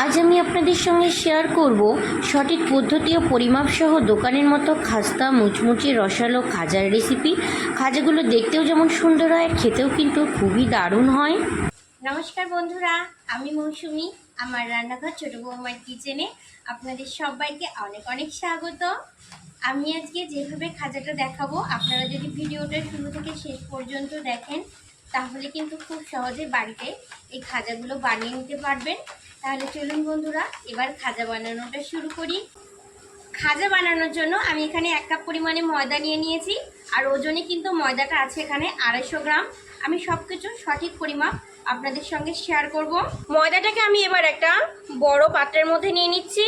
আজ আমি আপনাদের সঙ্গে শেয়ার করব সঠিক পদ্ধতি ও পরিমাপ সহ দোকানের মতো খাস্তা, মুচমুচে রসালো খাজার রেসিপি খাজাগুলো দেখতেও যেমন সুন্দর হয়, খেতেও কিন্তু খুবই দারুণ হয়। নমস্কার বন্ধুরা, আমি মৌসুমি, আমার রান্নাঘর ছোট বৌমার কিচেনে আপনাদের সবাইকে অনেক অনেক স্বাগত। আমি আজকে যেভাবে খাজাটা দেখাবো, আপনারা যদি ভিডিওটা শুরু থেকে শেষ পর্যন্ত দেখেন, তাহলে কিন্তু খুব সহজে বাড়িতে এই খাজাগুলো বানিয়ে নিতে পারবেন। তাহলে চলুন বন্ধুরা, এবার খাজা বানানোটা শুরু করি। খাজা বানানোর জন্য আমি এখানে এক কাপ পরিমাণে ময়দা নিয়ে নিয়েছি, আর ওজনে কিন্তু ময়দাটা আছে এখানে আড়াইশো গ্রাম। আমি সব কিছু সঠিক পরিমাপ আপনাদের সঙ্গে শেয়ার করব। ময়দাটাকে আমি এবার একটা বড় পাত্রের মধ্যে নিয়ে নিচ্ছি।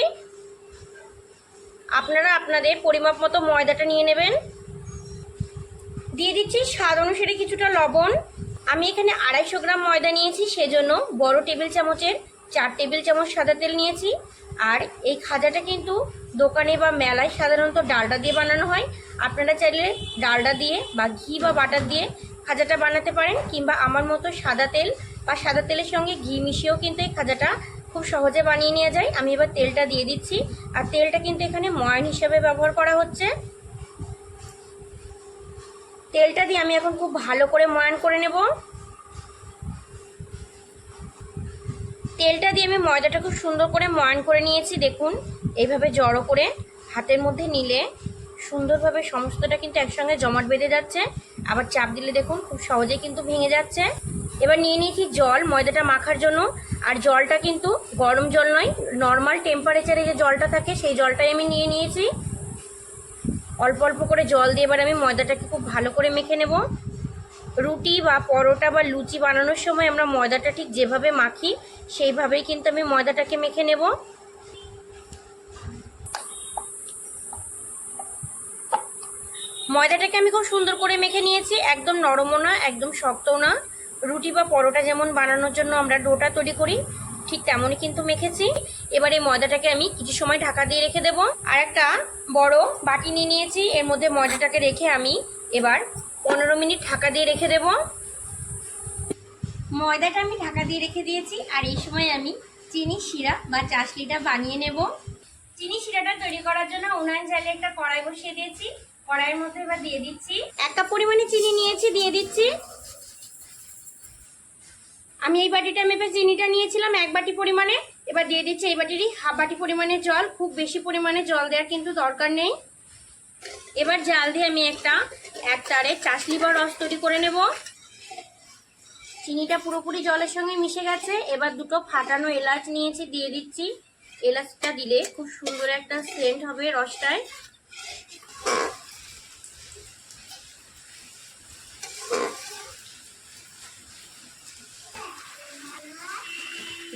আপনারা আপনাদের পরিমাপ মতো ময়দাটা নিয়ে নেবেন। দিয়ে দিচ্ছি স্বাদ অনুসারে কিছুটা লবণ। আমি এখানে আড়াইশো গ্রাম ময়দা নিয়েছি, সেজন্য বড় টেবিল চামচের চার টেবিল চামচ সাদা তেল নিয়েছি। আর এই খাজাটা কিন্তু দোকানে বা মেলায় সাধারণত ডালডা দিয়ে বানানো হয়। আপনারা চাইলে ডালডা দিয়ে বা ঘি বা বাটার দিয়ে খাজাটা বানাতে পারেন কিংবা আমার মতো সাদা তেল বা সাদা তেলের সঙ্গে ঘি মিশিয়েও কিন্তু এই খাজাটা খুব সহজে বানিয়ে নেওয়া যায়। আমি এবার তেলটা দিয়ে দিচ্ছি। আর তেলটা কিন্তু এখানে ময়ান হিসেবে ব্যবহার করা হচ্ছে। তেলটা দিয়ে আমি এখন খুব ভালো করে ময়ান করে নেব। তেলটা দিয়ে আমি ময়দাটা খুব সুন্দর করে ময়ান করে নিয়েছি, দেখুন। এইভাবে জড়ো করে হাতের মধ্যে নিলে সুন্দরভাবে সমস্তটা কিন্তু একসঙ্গে জমাট বেঁধে যাচ্ছে। আবার চাপ দিলে দেখুন, খুব সহজেই কিন্তু ভেঙে যাচ্ছে। এবার নিয়ে নিয়েছি জল ময়দাটা মাখার জন্য। আর জলটা কিন্তু গরম জল নয় নর্মাল টেম্পারেচারে যে জলটা থাকে, সেই জলটাই আমি নিয়ে নিয়েছি। অল্প অল্প করে জল দিয়ে এবার আমি ময়দাটাকে খুব ভালো করে মেখে নেব। রুটি বা পরোটা বা লুচি বানানোর সময় আমরা ময়দাটা ঠিক যেভাবে মাখি, সেইভাবেই কিন্তু আমি ময়দাটাকে মেখে নেব। ময়দাটাকে আমি খুব সুন্দর করে মেখে নিয়েছি, একদম নরমও না, একদম শক্তও না। রুটি বা পরোটা যেমন বানানোর জন্য আমরা ডোটা তৈরি করি, ঠিক তেমনই কিন্তু মেখেছি। এবার এই ময়দাটাকে আমি কিছু সময় ঢাকা দিয়ে রেখে দেব। আর একটা বড় বাটি নিয়ে নিয়েছি, এর মধ্যে ময়দাটাকে রেখে আমি এবার পনেরো মিনিট ঢাকা দিয়ে রেখে দেব। ময়দাটা আমি ঢাকা দিয়ে রেখে দিয়েছি, আর এই সময় আমি চিনি, শিরা বা চাশলিটা বানিয়ে নেব। চিনি, শিরাটা তৈরি করার জন্য উনান জালে একটা কড়াই বসিয়ে দিয়েছি। কড়াইয়ের মধ্যে এবার দিয়ে দিচ্ছি এক কাপ পরিমাণে চিনি নিয়েছি, দিয়ে দিচ্ছি। আমি এই বাটিটা মেপে চিনিটা নিয়েছিলাম এক বাটি পরিমাণে। এবার দিয়ে দিচ্ছি এই বাটিরই হাফ বাটি পরিমাণে জল। খুব বেশি পরিমাণে জল দেওয়ার কিন্তু দরকার নেই। এবার জাল দিয়ে আমি একটা, এক তারে চাশলি বা রস তৈরি করে নেব। চিনিটা পুরোপুরি জলের সঙ্গে মিশে গেছে। এবার দুটো ফাটানো এলাচ নিয়েছি, দিয়ে দিচ্ছি। এলাচটা দিলে খুব সুন্দর একটা সেন্ট হবে রসটায়।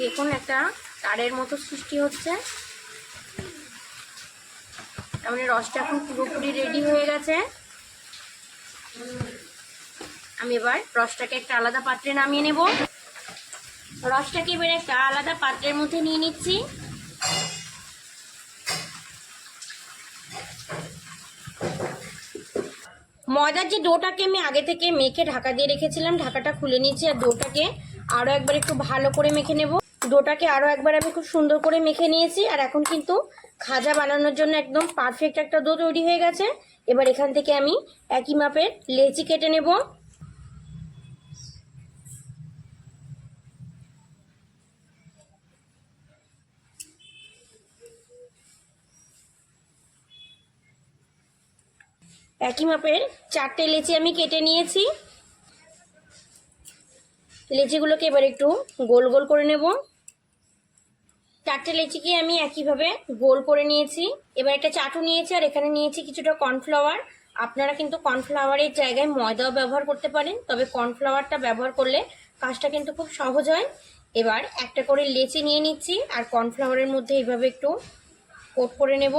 দেখুন একটা তারের মতো সৃষ্টি হচ্ছে। মানে রসটা এখন পুরোপুরি রেডি হয়ে গেছে। আমি এবার রসটাকে একটা আলাদা পাত্রে নামিয়ে নেব। রসটাকে এবার একটা আলাদা পাত্রের মধ্যে নিয়ে নিচ্ছি। ময়দার যে ডোটাকে আমি আগে থেকে মেখে ঢাকা দিয়ে রেখেছিলাম, ঢাকাটা খুলে নিয়েছি আর ডোটাকে আরও একবার একটু ভালো করে মেখে নেব। ডোটাকে আরও একবার আমি খুব সুন্দর করে মেখে নিয়েছি, আর এখন কিন্তু খাজা বানানোর জন্য একদম পারফেক্ট একটা ডো তৈরি হয়ে গেছে। এবার এখান থেকে আমি একই মাপের লেচি কেটে নেব। একই মাপের চারটে লেচি আমি কেটে নিয়েছি। লেচিগুলোকে এবার একটু গোল গোল করে নেব। চারটে লেচিকে আমি একইভাবে গোল করে নিয়েছি। এবার একটা চাটু নিয়েছি আর এখানে নিয়েছি কিছুটা কর্নফ্লাওয়ার। আপনারা কিন্তু কর্নফ্লাওয়ারের জায়গায় ময়দাও ব্যবহার করতে পারেন, তবে কর্নফ্লাওয়ারটা ব্যবহার করলে কাজটা কিন্তু খুব সহজ হয়। এবার একটা করে লেচি নিয়ে নিচ্ছি আর কর্নফ্লাওয়ারের মধ্যে এইভাবে একটু কোট করে নেব।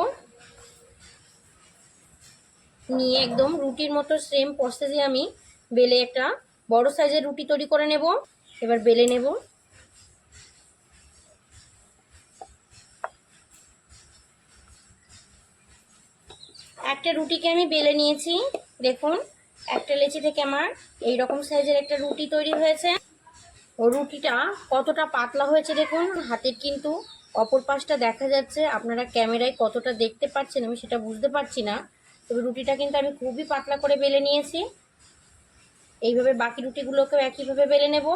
নিয়ে একদম রুটির মতো সেম প্রসেসে আমি বেলে একটা বড় সাইজের রুটি তৈরি করে নেব। এবার বেলে নেব। একটা রুটিকে আমি বেলে নিয়েছি, দেখুন। একটা লেচি থেকে আমার এই রকম সাইজের একটা রুটি তৈরি হয়েছে। রুটিটা কতটা পাতলা হয়েছে দেখুন, হাতের কিন্তু অপর পাশটা দেখা যাচ্ছে। আপনারা ক্যামেরায় কতটা দেখতে পাচ্ছেন আমি সেটা বুঝতে পারছি না। তবে রুটিটা কিন্তু আমি খুবই পাতলা করে বেলে নিয়েছি। এইভাবে বাকি রুটিগুলোকেও একইভাবে বেলে নেব।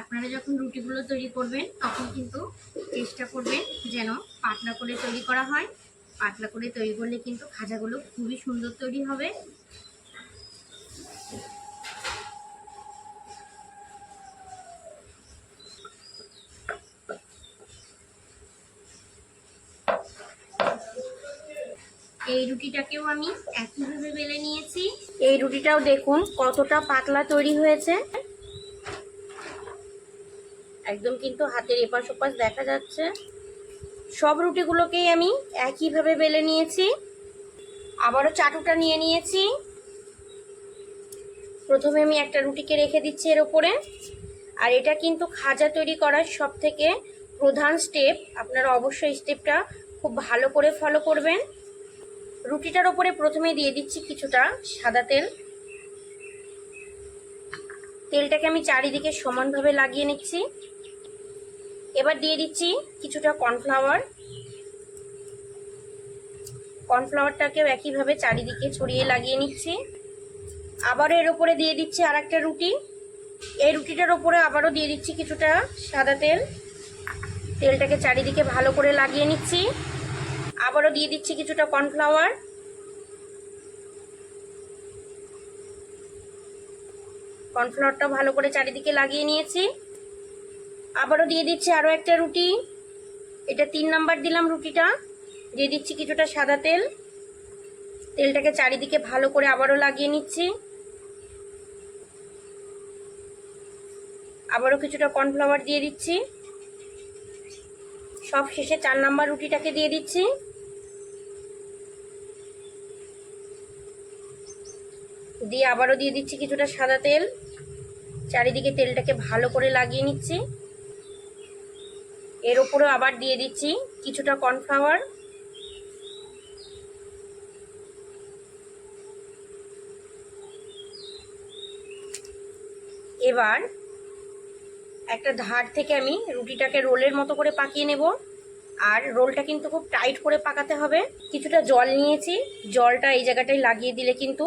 আপনারা যখন রুটিগুলো তৈরি করবেন, তখন কিন্তু চেষ্টা করবেন যেন পাতলা করে তৈরি করা হয়। পাতলা করে তৈরি করলে কিন্তু খাজাগুলো খুবই সুন্দর তৈরি হবে। এই রুটিটাকেও আমি একইভাবে বেলে নিয়েছি। এই রুটিটাও দেখুন কতটা পাতলা তৈরি হয়েছে। একদম কিন্তু হাতের এপাশ ওপাশ দেখা যাচ্ছে। সব রুটিগুলোকেই আমি একইভাবে বেলে নিয়েছি। আবারও চাটুটা নিয়ে নিয়েছি। প্রথমে আমি একটা রুটিকে রেখে দিচ্ছি এর ওপরে। আর এটা কিন্তু খাজা তৈরি করার সব থেকে প্রধান স্টেপ আপনারা অবশ্যই স্টেপটা খুব ভালো করে ফলো করবেন। রুটিটার ওপরে প্রথমে দিয়ে দিচ্ছি কিছুটা সাদা তেল। তেলটাকে আমি চারিদিকে সমানভাবে লাগিয়ে নিচ্ছি। এবার দিয়ে দিচ্ছি কিছুটা কর্নফ্লাওয়ার। কর্নফ্লাওয়ারটাকেও একইভাবে চারিদিকে ছড়িয়ে লাগিয়ে নিচ্ছি। আবারও এর উপরে দিয়ে দিচ্ছি আর একটা রুটি। এই রুটিটার ওপরে আবারও দিয়ে দিচ্ছি কিছুটা সাদা তেল। তেলটাকে চারিদিকে ভালো করে লাগিয়ে নিচ্ছি। আবারও দিয়ে দিচ্ছি কিছুটা কর্নফ্লাওয়ার। কর্নফ্লাওয়ারটা ভালো করে চারিদিকে লাগিয়ে নিয়েছি। আবারও দিয়ে দিচ্ছি আরও একটা রুটি। এটা তিন নাম্বার দিলাম রুটিটা। দিয়ে দিচ্ছি কিছুটা সাদা তেল। তেলটাকে চারিদিকে ভালো করে আবারও লাগিয়ে নিচ্ছি। আবারও কিছুটা কর্নফ্লাওয়ার দিয়ে দিচ্ছি। সব শেষে চার নাম্বার রুটিটাকে দিয়ে দিচ্ছি। দিয়ে আবারও দিয়ে দিচ্ছি কিছুটা সাদা তেল। চারিদিকে তেলটাকে ভালো করে লাগিয়ে নিচ্ছি। এর উপরেও আবার দিয়ে দিচ্ছি কিছুটা কর্নফ্লাওয়ার। এবার একটা ধার থেকে আমি রুটিটাকে রোলের মতো করে পাকিয়ে নেব। আর রোলটা কিন্তু খুব টাইট করে পাকাতে হবে। কিছুটা জল নিয়েছি। জলটা এই জায়গাটায় লাগিয়ে দিলে কিন্তু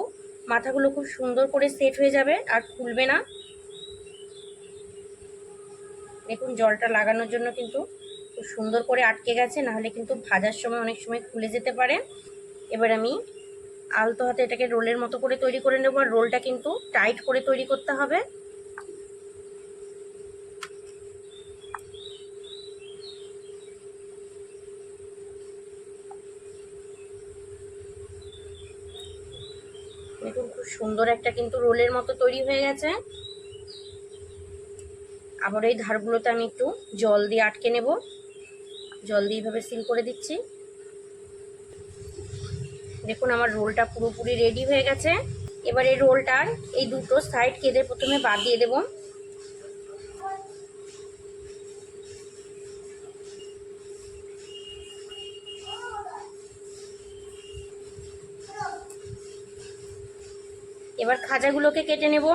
মাথাগুলো খুব সুন্দর করে সেট হয়ে যাবে আর খুলবে না। দেখুন, জলটা লাগানোর জন্য কিন্তু খুব সুন্দর করে আটকে গেছে, নাহলে কিন্তু ভাজার সময় অনেক সময় খুলে যেতে পারে। এবার আমি আলতো হাতে এটাকে রোলের মতো করে তৈরি করে নেব, আর রোলটা কিন্তু টাইট করে তৈরি করতে হবে। দেখুন, খুব সুন্দর একটা কিন্তু রোলের মতো তৈরি হয়ে গেছে। আবার এই ধারগুলোতে আমি একটু জল দিয়ে আটকে নেব। জল দিয়ে এইভাবে সিল করে দিচ্ছি। দেখুন, আমার রোলটা পুরোপুরি রেডি হয়ে গেছে। এবার এই রোলটার এই দুটো সাইড কেটে প্রথমে বাদ দিয়ে দেব। এবার খাজাগুলোকে কেটে নেব।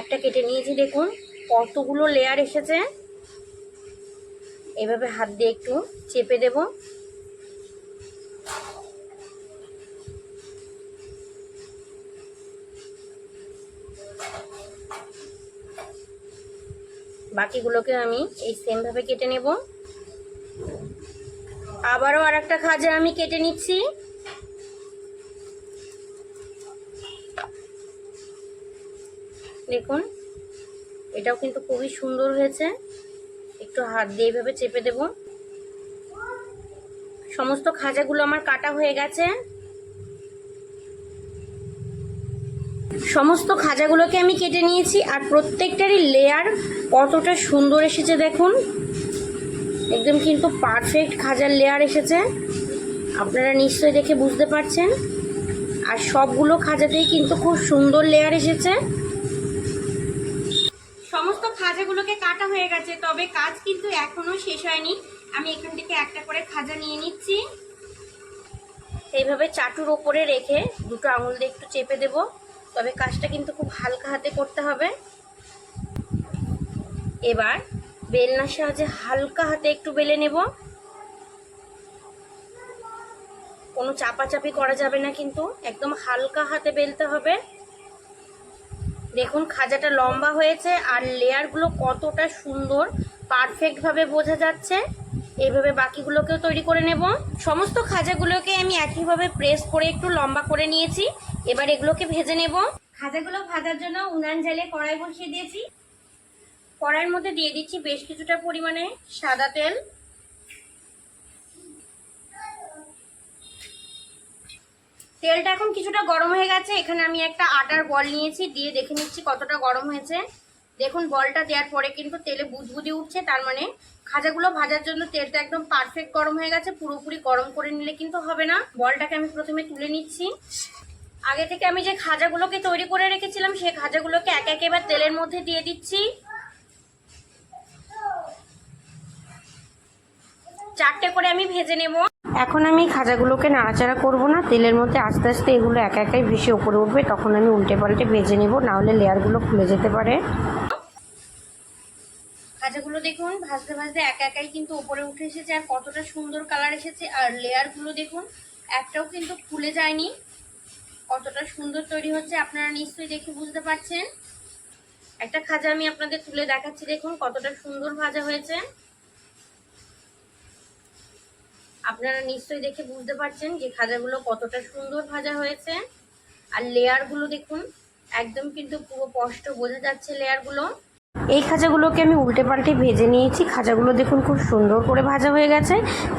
একটা কেটে নিয়েছি, দেখুন। কতগুলো লেয়ার এসেছে। এভাবে হাত দিয়ে একটু চেপে দেব। বাকিগুলোকে আমি এই সেমভাবে কেটে নেব। আবারও আর একটা খাজা আমি কেটে নিচ্ছি। দেখুন। এটাও কিন্তু খুবই সুন্দর হয়েছে। একটু হাত দিয়ে এইভাবে চেপে দেব। সমস্ত খাজাগুলো আমার কাটা হয়ে গেছে। সমস্ত খাজাগুলোকে আমি কেটে নিয়েছি আর প্রত্যেকটারই লেয়ার কতটা সুন্দর এসেছে দেখুন। একদম কিন্তু পারফেক্ট খাজার লেয়ার এসেছে। আপনারা নিশ্চয়ই দেখে বুঝতে পারছেন। আর সবগুলো খাজাতেই কিন্তু খুব সুন্দর লেয়ার এসেছে। খাজাগুলোকে কাটা হয়ে গেছে, তবে কাজ কিন্তু এখনও শেষ হয়নি। আমি এখান থেকে একটা করে খাজা নিয়ে নিচ্ছি। এইভাবে চাটুর ওপরে রেখে দুটো আঙুল দিয়ে একটু চেপে দেব, তবে কাজটা কিন্তু খুব হালকা হাতে করতে হবে। এবার বেলনার সাহায্যে হালকা হাতে একটু বেলে নেব। কোনো চাপাচাপি করা যাবে না কিন্তু, একদম হালকা হাতে বেলতে হবে। দেখুন, খাজাটা লম্বা হয়েছে আর লেয়ারগুলো কতটা সুন্দর পারফেক্টভাবে বোঝা যাচ্ছে। এইভাবে বাকিগুলোকেও তৈরি করে নেব। সমস্ত খাজাগুলোকে আমি একইভাবে প্রেস করে একটু লম্বা করে নিয়েছি। এবার এগুলোকে ভেজে নেব। খাজাগুলো ভাজার জন্য উনান জ্বালে কড়াই বসিয়ে দিয়েছি। কড়াইয়ের মধ্যে দিয়ে দিচ্ছি বেশ কিছুটা পরিমাণে সাদা তেল। তেলটা এখন কিছুটা গরম হয়ে গেছে। এখানে আমি একটা আটার বল নিয়েছি, দিয়ে দেখে নিচ্ছি কতটা গরম হয়েছে। দেখুন, বলটা দেওয়ার পরে কিন্তু তেলে বুদবুদি উঠছে, তার মানে খাজাগুলো ভাজার জন্য তেলটা একদম পারফেক্ট গরম হয়ে গেছে। পুরোপুরি গরম করে নিলে কিন্তু হবে না। বলটাকে আমি প্রথমে তুলে নিচ্ছি। আগে থেকে আমি যে খাজাগুলোকে তৈরি করে রেখেছিলাম সেই খাজাগুলোকে এক এক এবার তেলের মধ্যে দিয়ে দিচ্ছি। চারটে করে আমি ভেজে নেব। এখন আমি খাজাগুলোকে নাড়াচাড়া করব না, তেলের মধ্যে আস্তে আস্তে এগুলো একা একাই ভেসে উপরে উঠবে, তখন আমি উল্টে পাল্টে ভেজে নেব, নাহলে লেয়ারগুলো খুলে যেতে পারে। খাজাগুলো দেখুন, ভাজতে ভাজতে একা একাই কিন্তু উপরে উঠে এসেছে, আর কতটা সুন্দর কালার এসেছে। আর লেয়ারগুলো দেখুন, একটাও কিন্তু খুলে যায়নি। কতটা সুন্দর তৈরি হচ্ছে, আপনারা নিশ্চয়ই দেখে বুঝতে পারছেন। একটা খাজা আমি আপনাদের তুলে দেখাচ্ছি, দেখুন কতটা সুন্দর ভাজা হয়েছে। আপনারা নিশ্চয়ই দেখে বুঝতে পারছেন যে খাজাগুলো কতটা সুন্দর ভাজা হয়েছে। আর লেয়ারগুলো দেখুন, একদম কিন্তু পুরো স্পষ্ট বোঝা যাচ্ছে লেয়ারগুলো। এই খাজাগুলোকে আমি উল্টে পাল্টে ভেজে নিয়েছি। খাজাগুলো দেখুন খুব সুন্দর করে ভাজা হয়ে গেছে।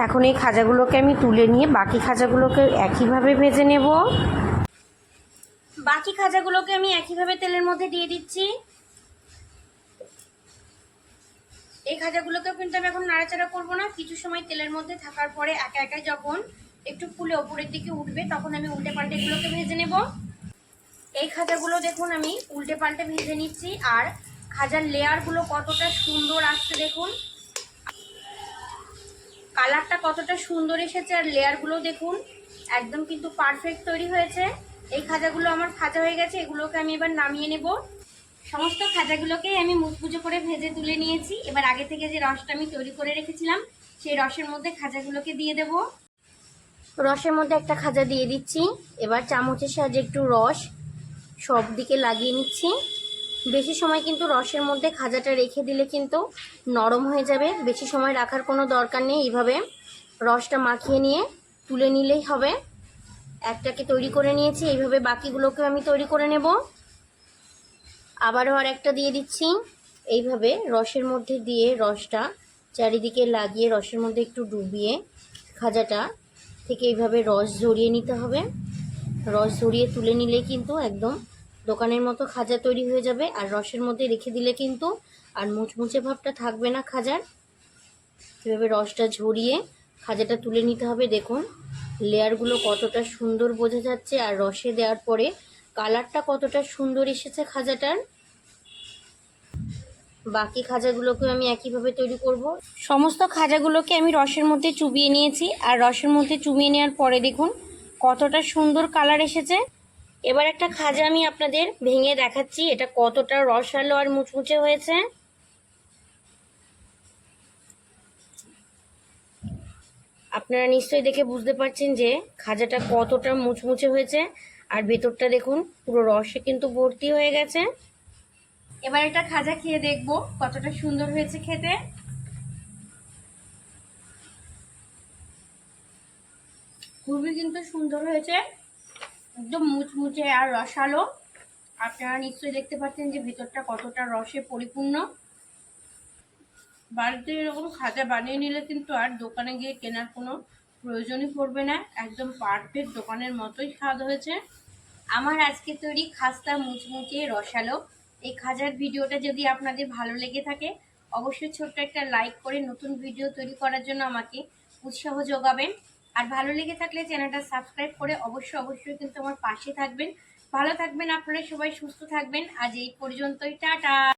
এখন এই খাজাগুলোকে আমি তুলে নিয়ে বাকি খাজাগুলোকে একইভাবে ভেজে নেব। বাকি খাজাগুলোকে আমি একইভাবে তেলের মধ্যে দিয়ে দিচ্ছি। এই খাজাগুলোকেও কিন্তু আমি এখন নাড়াচাড়া করব না। কিছু সময় তেলের মধ্যে থাকার পরে একা একা যখন একটু ফুলে ওপরের দিকে উঠবে, তখন আমি উল্টে পাল্টে এগুলোকে ভেজে নেব। এই খাজাগুলো দেখুন, আমি উল্টে পাল্টে ভেজে নিচ্ছি। আর খাজার লেয়ারগুলো কতটা সুন্দর আসছে দেখুন। কালারটা কতটা সুন্দর এসেছে, আর লেয়ারগুলো দেখুন, একদম কিন্তু পারফেক্ট তৈরি হয়েছে। এই খাজাগুলো আমার ভাজা হয়ে গেছে, এগুলোকে আমি এবার নামিয়ে নেব। সমস্ত খাজাগুলোকে আমি মুচমুচো করে ভেজে তুলে নিয়েছি। এবার আগে থেকে যে রসটা আমি তৈরি করে রেখেছিলাম, সেই রসের মধ্যে খাজাগুলোকে দিয়ে দেব। রসের মধ্যে একটা খাজা দিয়ে দিচ্ছি। এবার চামচের সাহায্যে একটু রস সব দিকে লাগিয়ে নিচ্ছি। বেশি সময় কিন্তু রসের মধ্যে খাজাটা রেখে দিলে কিন্তু নরম হয়ে যাবে। বেশি সময় রাখার কোনো দরকার নেই এইভাবে। রসটা মাখিয়ে নিয়ে তুলে নিলেই হবে। একটাকে তৈরি করে নিয়েছি। এইভাবে বাকিগুলোকে আমি তৈরি করে নেব। আবারও আর একটা দিয়ে দিচ্ছি। এইভাবে রসের মধ্যে দিয়ে রসটা চারিদিকে লাগিয়ে রসের মধ্যে একটু ডুবিয়ে খাজাটা থেকে এইভাবে রস ঝরিয়ে নিতে হবে। রস ঝরিয়ে তুলে নিলে কিন্তু একদম দোকানের মতো খাজা তৈরি হয়ে যাবে। আর রসের মধ্যে রেখে দিলে কিন্তু আর মুচমুচে ভাবটা থাকবে না খাজার। এভাবে রসটা ঝরিয়ে খাজাটা তুলে নিতে হবে। দেখুন, লেয়ারগুলো কতটা সুন্দর বোঝা যাচ্ছে। আর রসে দেওয়ার পরে কালারটা কতটা সুন্দর এসেছে খাজাটার? বাকি খাজাগুলোকে আমি একইভাবে তৈরি করব। সমস্ত খাজাগুলোকে আমি রসের মধ্যে চুবিয়ে নিয়েছি। আর রসের মধ্যে চুবিয়ে নেওয়ার পরে দেখুন কতটা সুন্দর কালার এসেছে। এবার একটা খাজা আমি আপনাদের ভেঙে দেখাচ্ছি। এটা কতটা রসালো আর মুচমুচে হয়েছে। আপনারা নিশ্চয়ই দেখে বুঝতে পারছেন যে খাজাটা কতটা মুচমুচে হয়েছে। আর ভেতরটা দেখুন, পুরো রসে কিন্তু ভর্তি হয়ে গেছে। এবার একটা খাজা খেয়ে দেখব কতটা সুন্দর হয়েছে খেতে। খুবই কিন্তু সুন্দর হয়েছে, একদম মুচমুচে আর রসালো। আপনারা নিশ্চয়ই দেখতে পাচ্ছেন যে ভেতরটা কতটা রসে পরিপূর্ণ। বাড়িতে এরকম খাজা বানিয়ে নিলে কিন্তু আর দোকানে গিয়ে কেনার কোনো প্রয়োজনই পড়বে না, একদম পারফেক্ট দোকানের মতোই স্বাদ হয়েছে। আমার আজকে তৈরি খাস্তা মুচমুচে রসালো। এই খাজার ভিডিওটা যদি আপনাদের ভালো লেগে থাকে, অবশ্যই ছোট্ট একটা লাইক করে নতুন ভিডিও তৈরি করার জন্য আমাকে উৎসাহ যোগাবেন। আর ভালো লেগে থাকলে চ্যানেলটা সাবস্ক্রাইব করে অবশ্যই অবশ্যই কিন্তু আমার পাশে থাকবেন। ভালো থাকবেন আপনারা সবাই, সুস্থ থাকবেন। আজ এই পর্যন্তই, টাটা!